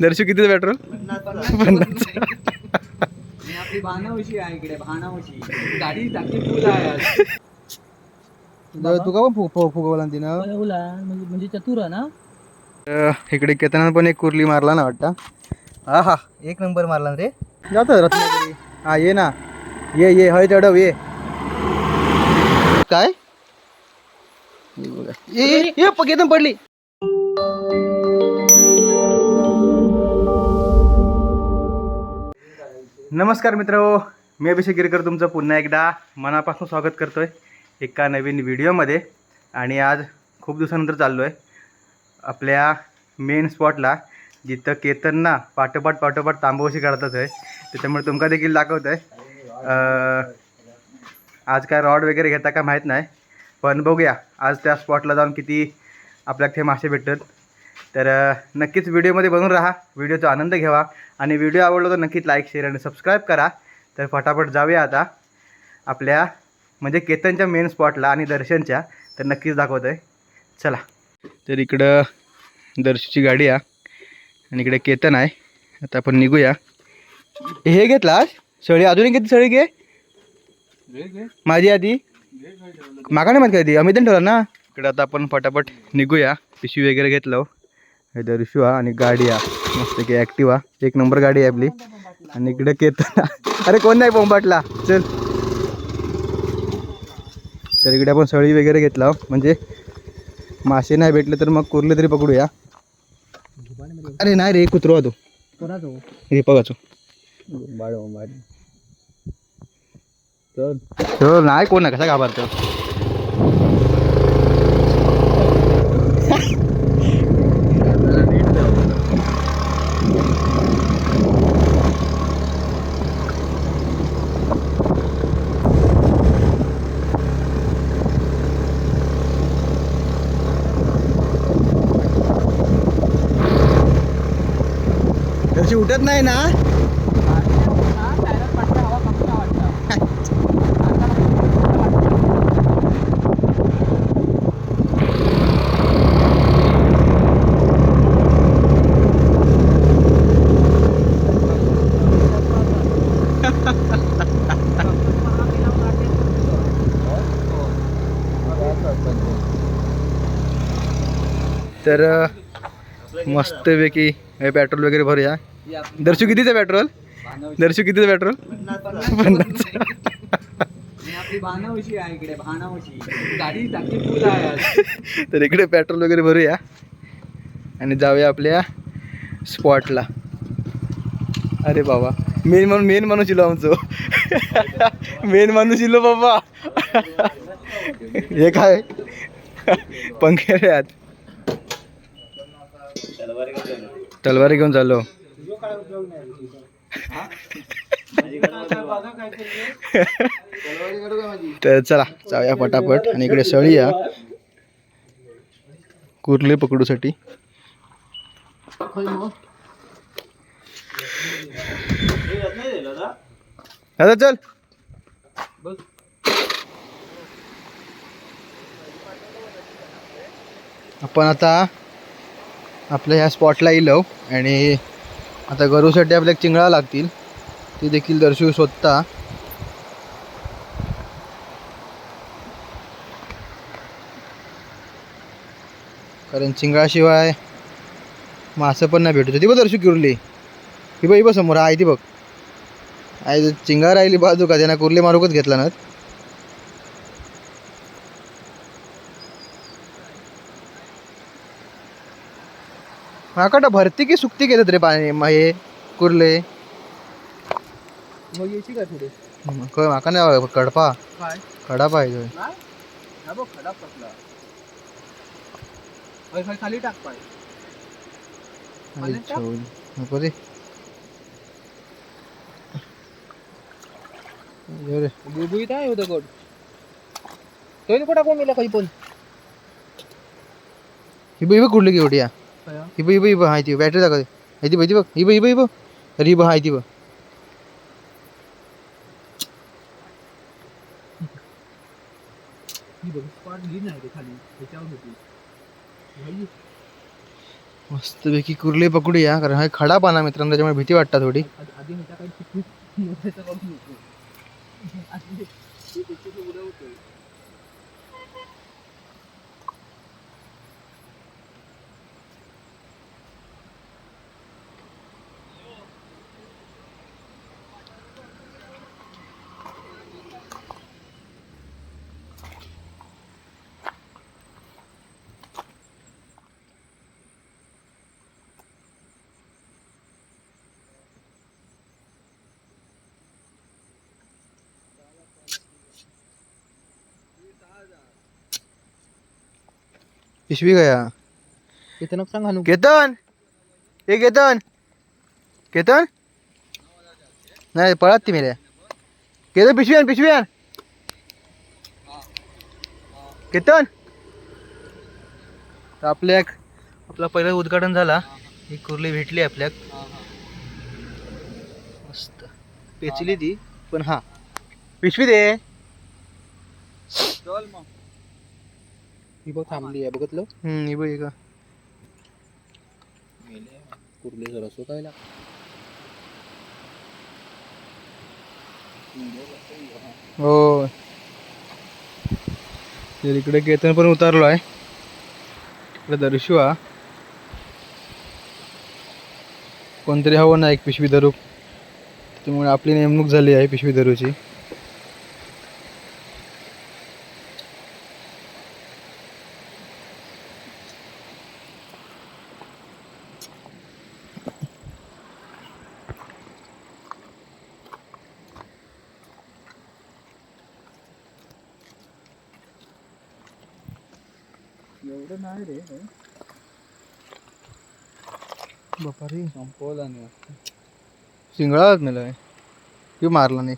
दर्शू किती पेट्रोल पन्नास आपली भानावशी आहे इकडे भानावशी गाडी टाकी फुल आहे आज. तुका पण फुग फुगवला तिनं म्हणजे म्हणजे चतुर आहे ना? अं, इकडे केतनानं पण एक कुर्ली मारला ना वाटतं. हा हा एक नंबर मारला ना रे. जातो रत्नागिरी. हा ये ना. ये ये हय चढव ये. काय? हे बघा. ये ये, पडली. नमस्कार मित्र मी अभिषेक गिरकर तुमचं पुन्हा एकदा मनापासून स्वागत करतो आहे एका नवीन व्हिडिओमध्ये. आणि आज खूप दिवसानंतर चाललो आहे आपल्या मेन स्पॉटला जिथं केतनना पाठोपाठ पाठोपाठ तांबवशी काढतात आहे. त्याच्यामुळे तुमका देखील दाखवत आहे आज काय रॉड वगैरे घेता का माहीत नाही. पण बघूया आज त्या स्पॉटला जाऊन किती आपल्याला ते मासे भेटतात. तर नक्कीच व्हिडिओमध्ये बनून राहा व्हिडिओचा आनंद घ्यावा आणि व्हिडिओ आवडला तर नक्कीच लाईक शेअर आणि सबस्क्राईब करा. तर फटाफट जाऊया आता आपल्या म्हणजे केतनच्या मेन स्पॉटला आणि दर्शनच्या. तर नक्कीच दाखवत आहे चला. तर इकडं दर्शनची गाडी आहे आणि इकडे केतन आहे. आता आपण निघूया. हे घेतला सळी अजून किती सळी घे. माझी आधी. मागा नाही माहिती कधी अमितन ठेवला ना? इकडे आता आपण फटाफट निघूया. पिशवी वगैरे घेतलं. हे दर्शू हा आणि गाडी हा मस्त की ॲक्टिवा एक नंबर गाडी आहे आपली। आणि इकडे केतन अरे कोण नाही बोंबाटला? चल। तर इकडे आपण सळी वगैरे घेतला म्हणजे मासे नाही भेटले तर मग कुर्ले तरी पकडूया। अरे नाही रे कुत्रो तू। हे बघाचो हो नाही कोण आहे कसा घाबरतो? तशी उठत नाही ना. तर मस्तपैकी हे पेट्रोल वगैरे भरूया. दर्शू कितीचं पेट्रोल दर्शू कितीचं पेट्रोल पन्नास इकडे तर इकडे पेट्रोल वगैरे भरूया. आणि जाऊया आपल्या स्पॉटला अरे बाबा. मेन म्हणून मेन माणूस इलो आमचो. मेन माणूस इलो बाबा. हे काय? पंखे तलवारी घेऊन चाललो. तर चला जाऊया पटापट आणि इकडे सळी या कुर्ले पकडूसाठी. दादा चल. आपण आता आपल्या ह्या स्पॉटला येलो आणि आता गरूसाठी आपल्याला चिंगळा लागतील. ते देखील दर्शवू स्वतः. कारण चिंगळाशिवाय मासं पण नाही भेटत. ती बघ दर्शू कुरली. ही बघ ही बघ समोर. आहे ती बघ. आहे चिंगा राहिली बाजू का? त्यांना कुर्ले मारूकच घेतला ना. माकडं भरती की सुकती घेतात रे पाणी म हे कुर्ले? मग यायची का थोडी? कडपा. काय? पाहिजे. हा बघ खडा होय, होय, खाली टाक पाय. अच्छा, नको रे ये रे. बुबुईत आहे होतं गेला काही पण? ही बघ कुठली या? ही बघ ही बघ ही बघ हाय ती बॅटरी दाखव ही ती बघ ती बघ ही बघ ही बघ ही बघ अरे ही बघ हाय ती बघ ही बघ स्पॉट ग्रीन आहे ते खाली त्याच्यावर होती मस्तपैकी कुर्ली पकडूया कारण हा। खडा पाना मित्रांनो त्याच्यामुळे भीती वाटतात थोडी आधी ह्याच्या काही चिकूत मोठ्याचं बघू नको आधी ते त्याच्यात उडवतोय पिशवी गया. नको सांग हाणू केतन? ए केतन. केतन? नाही पळत ती मेल्या. केतन पिशवी आण पिशवी आण. केतन? तर आपल्याक आपला पहिलं उद्घाटन झाला. ही कुर्ली भेटली आपल्याक. मस्त. पेचली ती. पण हा. पिशवी दे. चल मग. ही बघ थांबली आहे बघितलं? हम्म ही बघ ही का कुर्ले जरा असो काय हो. तर इकडे केतन पण उतारलो आहे. इकडे दर्शू हा. कोणतरी हवं ना एक पिशवी धरू. त्यामुळे आपली नेमणूक झाली आहे पिशवी धरूची एवढं नाही रे बापा रे संपवला नाही शिंगळाच मेला की मारला नाही?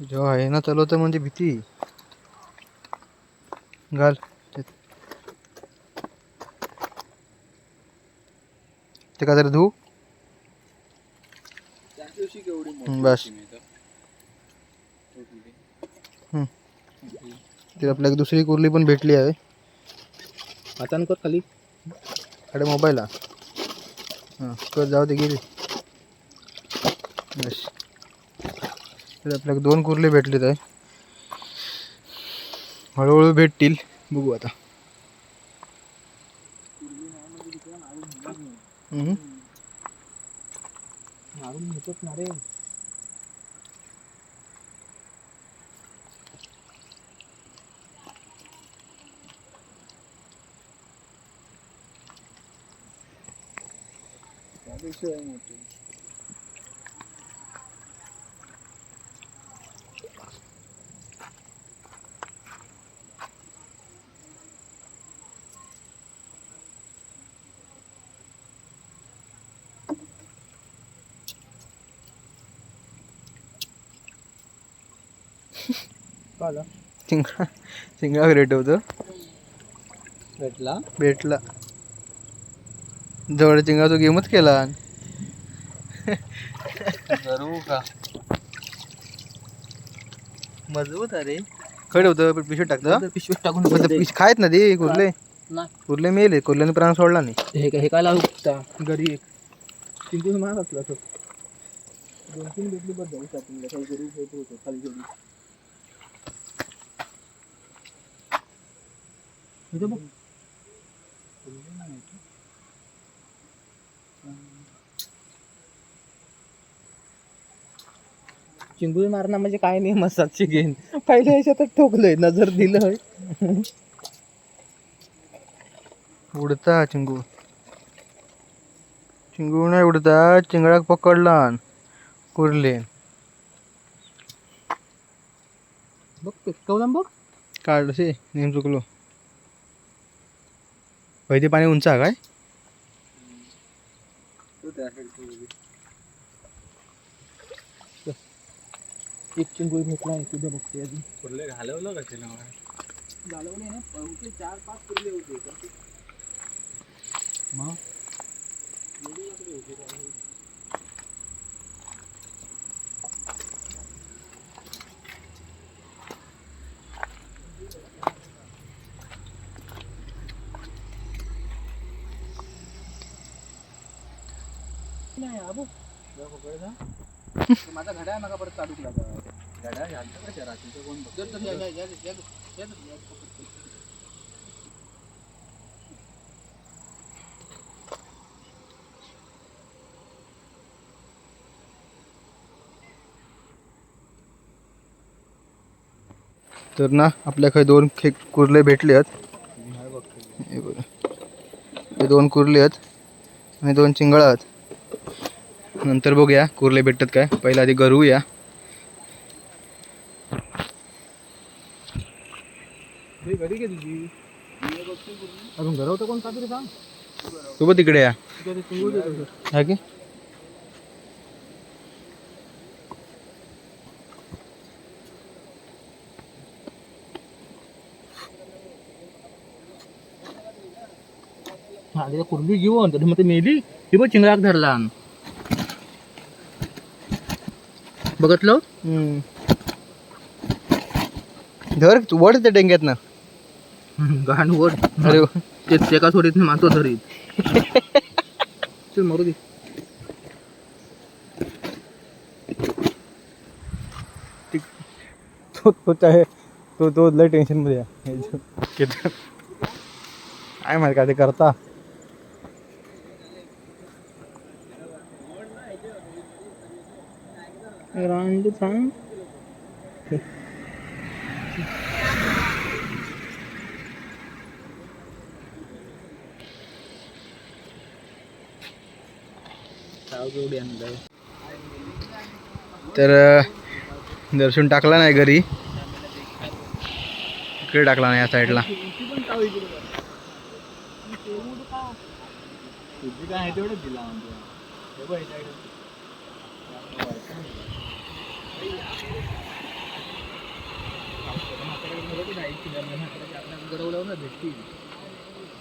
जेव्हा आहे ना चालवतं म्हणजे भीती. घाल. ते का तरी धू बस. हम्म. ते आपल्याला दुसरी कुर्ली पण भेटली आहे. हातान कर खाली. अरे मोबाईल हा. कर जाऊ दे गेली. बस तर आपल्याला दोन कुर्ले भेटलेत आहे. हळूहळू भेटतील. बघू आता. मारून ना रे. त्या दिवशी आहे मोठी काला चिंगळा चिंगळा रेट होतं भेटला भेटला जवळ चिंगळा तो गेमच केला. करू का? मजबूत अरे खड होतं पण पिशवीत टाकतं पिशवीत टाकून पण ते पिश खायत ना ते कुर्ले. नाही. कुर्ले मेले कुर्ल्याने प्राण सोडला नाही. हे हे काय लावू घरी एक. चिंकून मार असला तो. दोन तीन भेटली बघ जाऊ स्टार्टिंगला काही घरी भेटत होतो खाली इथं बघ. चिंगूळ मारणं म्हणजे काय नाही मसाजची गेन पहिल्या याच्यातच ठोकलंय नजर दिलं उडता चिंगू चिंगू नाही उडता चिंगळा पकडला कुर्ले. बघ पेटकवला बघ? काढसे नेम चुकलो. ते पाणी उंच आहे काय? एक चिंगूळ घेतला आहे तुझ्या बघते अजून. कुर्ले घालवलं का तिला? घालवले ना होते चार पाच कुर्ले होते. मग? नाही आबू. माझा घड्याळ नका परत चालू केला तर ना आपल्याकडे दोन खे कुर्ले भेटले आहेत. हे बघा. हे दोन कुर्ले आहेत आणि दोन चिंगळा आहेत. नंतर बघूया कुर्ले भेटतात काय. पहिला आधी गरूया हे घडी घे तुझी अजून सांग सोबत तिकडे या. ते. हा की? कुर्ली घेऊन तर मग ते मेली. ती पण चिंगळाक धरला. बघतलं? धर तू वड त्या डेंग्यात ना गाण वड अरे. ते एका सोडीत मातो धरीत. चल मरू दे. तो तो आहे तो तो लय टेन्शनमध्ये आहे. केतन. काय माहिती काय ते करता. रांड सांग तर दर्शन टाकला नाही घरी. इकडे टाकला नाही या साईडला तुझी काय आहे तेवढंच दिला म्हणजे हे बघ ह्याच्याकडे.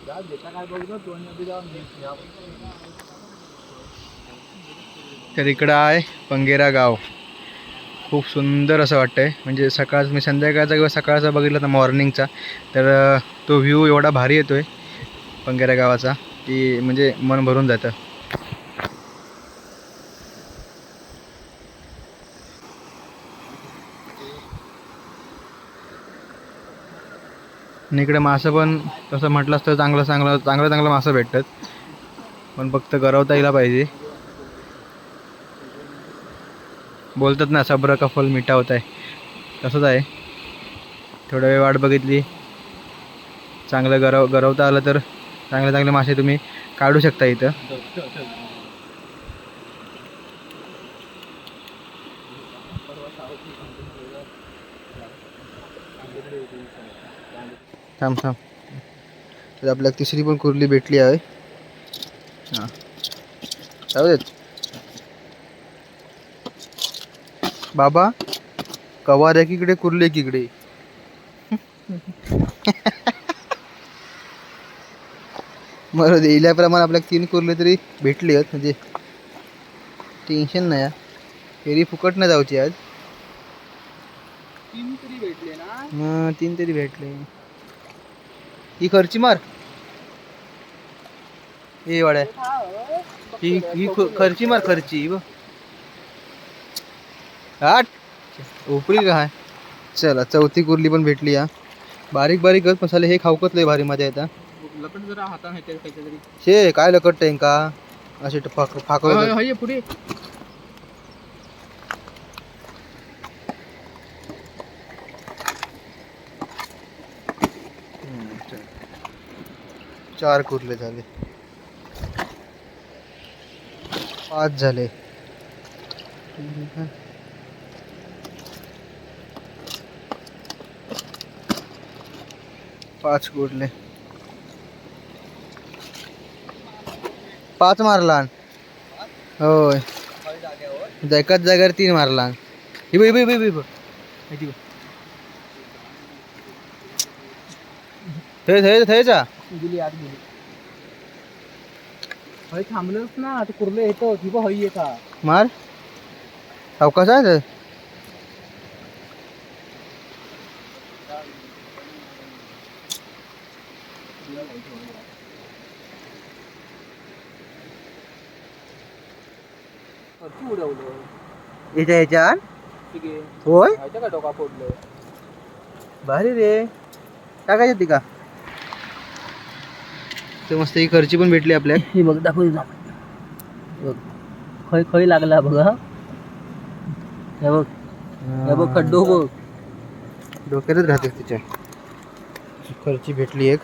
जा, देता काय बघतो दोन नदी जाऊन घे. या. तर इकडं आहे पंगेरा गाव. खूप सुंदर असं वाटतंय. म्हणजे सकाळ मी संध्याकाळचा किंवा सकाळचा बघितला तर मॉर्निंगचा तर तो व्ह्यू एवढा भारी येतो आहे पंगेरा गावाचा की म्हणजे मन भरून जातं. आणि इकडे मासं पण तसं म्हटलंस तर चांगलं चांगलं चांगलं चांगलं मासं भेटतात. पण फक्त गरवता यायला पाहिजे. बोलतात ना सब्र का फल मिठा होत आहे. तसंच आहे. थोडा वेळ वाट बघितली. चांगलं गरव गरवता आलं तर चांगले चांगले मासे तुम्ही काढू शकता इथं. थांब थांब. तर आपल्याला तिसरी पण कुर्ली भेटली आहे. हां. जाऊ देत. बाबा कवार एकीकडे कुर्ली एकीकडे. बरं इल्याप्रमाणे आपल्याला तीन कुर्ले तरी भेटली आहेत. म्हणजे टेन्शन नाही. फेरी फुकट नाही जाऊची आज. तीन तरी भेटले ना? तीन तरी भेटले. ही खर्ची मार. हे वाड्या. ही ही खर्ची मार खर्ची. बघ आठ उपरी काय चला चौथी कुर्ली पण भेटली हा बारीक बारीक गत मसाले हे खाऊकच लय भारी मजा येतात लपट जरा हाताने काहीतरी. शे काय लकट का? असे फाक फाकवत होय, होय, पुढे. चार कुर्ले झाले. पाच झाले. पाच कुर्ले पाच मारला होय. एकाच जागेवर तीन मारला थंयचा. गेली आत गेली. हय थांबलंच ना ते कुर्ले येतो. ती बघ हई का मार. अवकाश आहे याच्या आहे. होय? का डोका फोडलं? भारी रे. टाकायची ती का? ते मस्त ही खर्ची पण भेटली आपल्या हे बघ दाखव बघ. खय खय लागला बघ हा. बघ. हे बघ खड्डो बघ. डोक्यातच राहते तिच्या. खर्ची भेटली एक.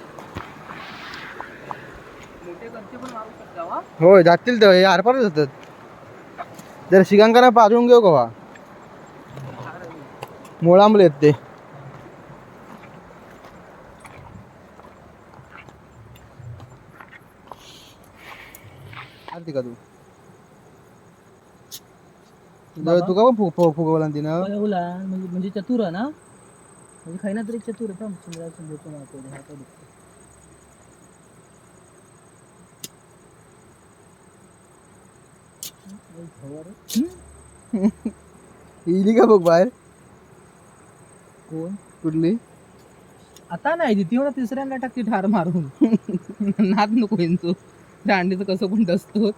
मोठे खर्चे पण मारू शकता होय जातील तर. हे आरपारच होतात. जर शिगांकाना पाजवून घेऊ कवा मुळांबले आहेत ते. आरती का तू? तुझं- तुका पण फुग फुग- फुगवला ना तिनं? एवढा म्हणजे म्हणजे चतुर आहे ना? म्हणजे खायना तरी चतुर आहे चंद्रा चंद्रचं मारतो हा तो दिसतो. इली का बघ बाहेर. कोण? कुठली? आता नाही ती मला तिसऱ्यांदा टाकते ठार मारून. नाद नको यांचो अंडीचं कसं पण डसतो.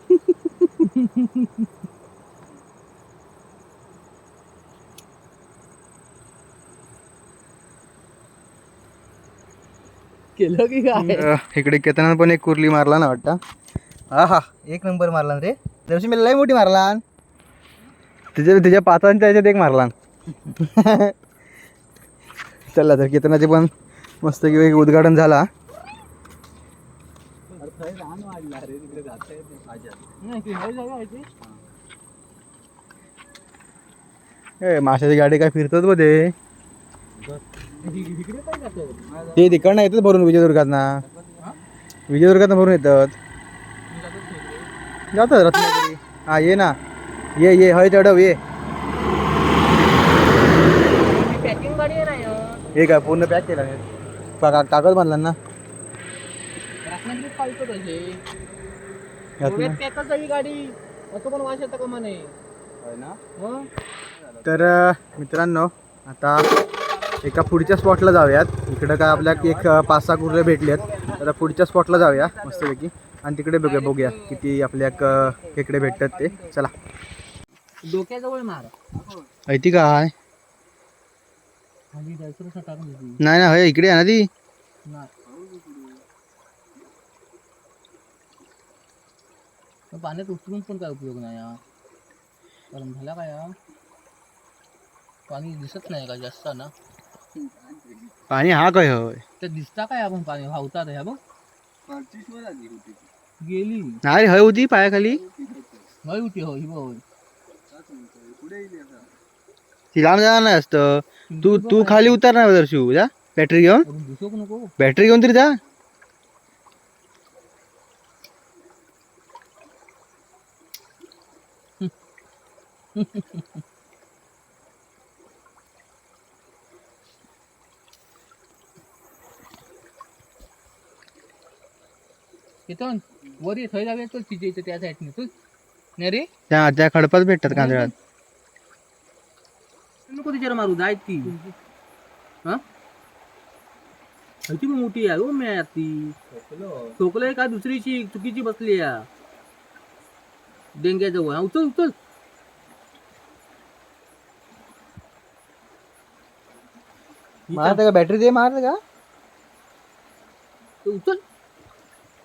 केलं की काय? इकडे केतनानं पण एक कुर्ली मारला ना वाटतं. हा हा. एक नंबर मारला ना रे. जशी मी लय मोठी मारला तिच्या त्याच्या पाचांच्या ह्याच्यात एक मारला चला तर कीर्तनाचे पण मस्त किंवा एक उद्घाटन झाला ए माशाची गाडी काय फिरतात बघ ते. ते तिकडनं येतात भरून विजयदुर्गात ना विजयदुर्गात भरून येतात. जातात रत्नागिरी? हा ये ना. ये ये हय चढव ये. हे काय पूर्ण पॅक केला का- कागद बांधला ना? तर मित्रांनो आता एका पुढच्या स्पॉटला जाऊयात. इकडं काय आपल्या एक पाच सहा कुर्ले भेटलेत. आता पुढच्या स्पॉटला जाऊया मस्तपैकी. आणि तिकडे बघूया बघूया किती आपल्या खेकडे भेटतात ते. चला. डोक्याजवळ मार. ऐती काय. नाही ना इकडे आहे ना ती. पाण्यात उतरून पण काय उपयोग नाही हा कारण झाला काय हा पाणी दिसत नाही का जास्त ना? पाणी हा काय होय. ते दिसता काय आपण पाणी? वाहतात ह्या बघ. गेली. नाही रे हय होती पायाखाली. हय होती हो ही बघ ती लांब जाणार नाही असतं. तू तू खाली उतर ना दर्शू जा. बॅटरी घेऊन. बॅटरी घेऊन तरी जा. येतो वर थंय जाऊया तो तिच्या इथं त्या साईडने तू? नाही रे त्या त्या खडपात भेटतात कांदळात. नको तिच्यावर मारू जाय ती. हा? पण मोठी आहे हो मॅ ती. ठोकलंय का दुसरीची? चुकीची बसली या डेंग्याजवळ हा उचल उचल. मारत का? बॅटरी दे मारत का? ते उचल.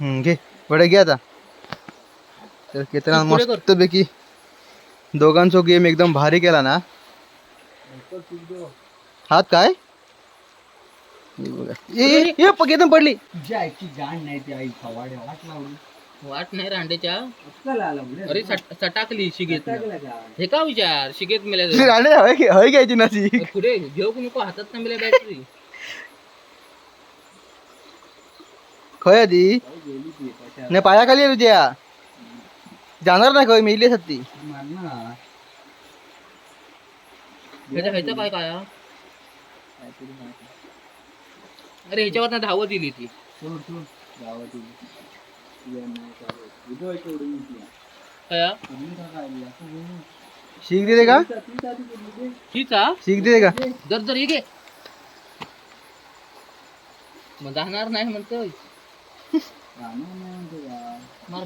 हम्म, घे. घे आता. तर केतना पुढे कर. मस्त पैकी दोघांचो गेम एकदम भारी केला ना. हात काय? हे बघा. ए, ए, ए, प- केतन पडली. तुझ्या आईची जाण नाही ती आई फवाडे वाट लावली. वाट नाही रांडेच्या. अक्कल आला अरे सट- सटाकली शिगेत का? हे का विचार? शिगेत मेल्या राणे हवे घ्यायची पुढे घेऊ की नको? हातात ना मेल्या बॅटरी. खय ती ती पट्या. नाही पायाखाली आहे तुझ्या जाणार नाही काय मेली ती काय काय हा? अरे ह्याच्यावर ना धावत दिली ती काय? हा? शीख दे का हीच हा शीख का। जर जर ये मग जाणार नाही म्हणतोय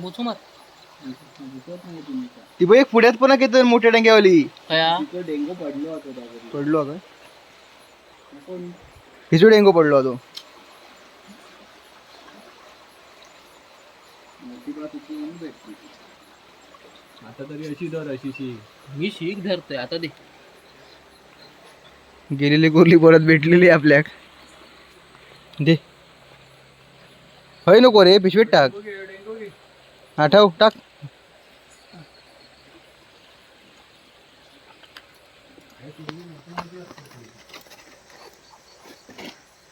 बोचू मार. ती बघ एक पुढ्यात पण घेतो मोठ्या डंग्यावाली. काय? डेंगू पडलो होतो पडलो होता? हिचू डेंगू पडलो होतो. आता तरी अशी दर अशी शी मी शीख धरतोय आता दे. गेलेली कुर्ली परत भेटलेली आपल्याक. दे. होय नको रे पिशवीत टाक. हा ठेव टाक.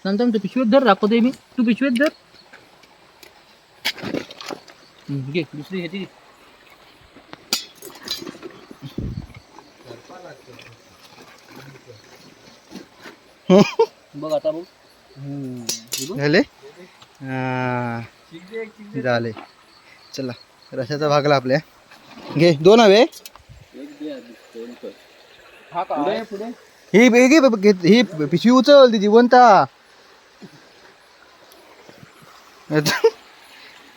नंतर तू पिशवीत धर दाखवते मी. तू पिशवीत धर. हम्म, घे दुसरी ह्याची बघ आता बघ. झाले? हा. झाले चला रशाचा भागला आपल्या. घे दोन हवे. ही ही घे, ही पिशवी उचल ती जिवंता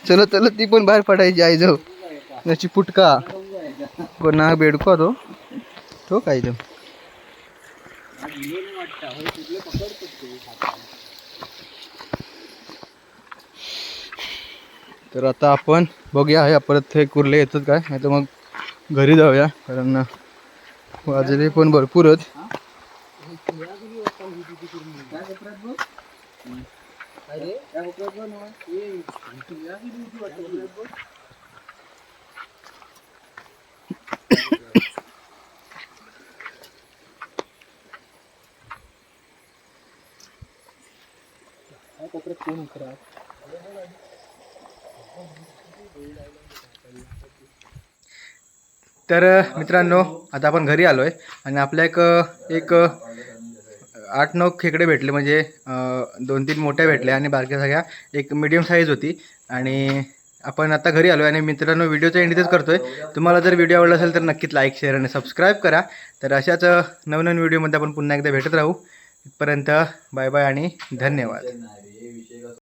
चलो चलो ती पण बाहेर पडायची आई जाऊ. त्याची पुटका कोणा बेडको तो. तो काय जाऊ तर आता आपण बघूया हे परत हे कुर्ले येतात काय? नाही तर मग घरी जाऊया कारण वाजले पण भरपूर आहेत. तर मित्रांनो आता आपण घरी आलो आहे आणि आपल्या एक एक आठ नऊ खेकडे भेटले म्हणजे दोन तीन मोठ्या भेटल्या आणि बारक्या सगळ्या एक मिडियम साईज होती. आणि आपण आता घरी आलो आहे आणि मित्रांनो व्हिडिओचा एंड इथेच करतो आहे तुम्हाला जर व्हिडिओ आवडला असेल तर नक्कीच लाईक शेअर आणि सबस्क्राईब करा. तर अशाच नवनवीन व्हिडिओमध्ये आपण पुन्हा एकदा भेटत राहू. इथपर्यंत बाय बाय आणि धन्यवाद.